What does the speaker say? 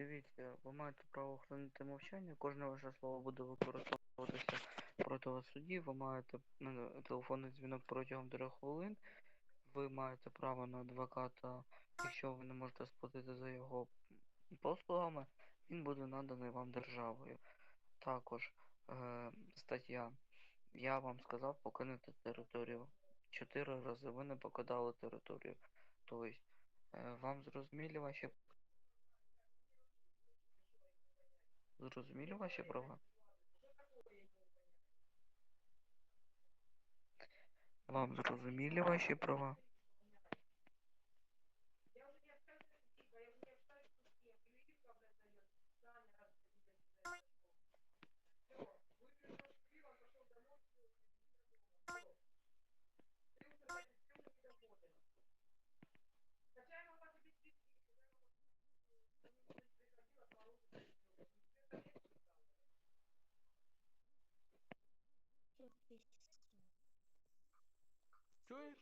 дивіться, ви маєте право хранити мовчання, кожне ваше слово буде використовуватися проти вас в суді, ви маєте е, телефонний дзвінок протягом 3 хвилин, ви маєте право на адвоката, якщо ви не можете сплатити за його послугами, він буде наданий вам державою. Також е, стаття. Я вам сказав покинути територію. Чотири рази ви не покидали територію. Тобто, е, вам зрозумілі ваші зрозумілі ваші права? Вам зрозумілі ваші права? Чуєш?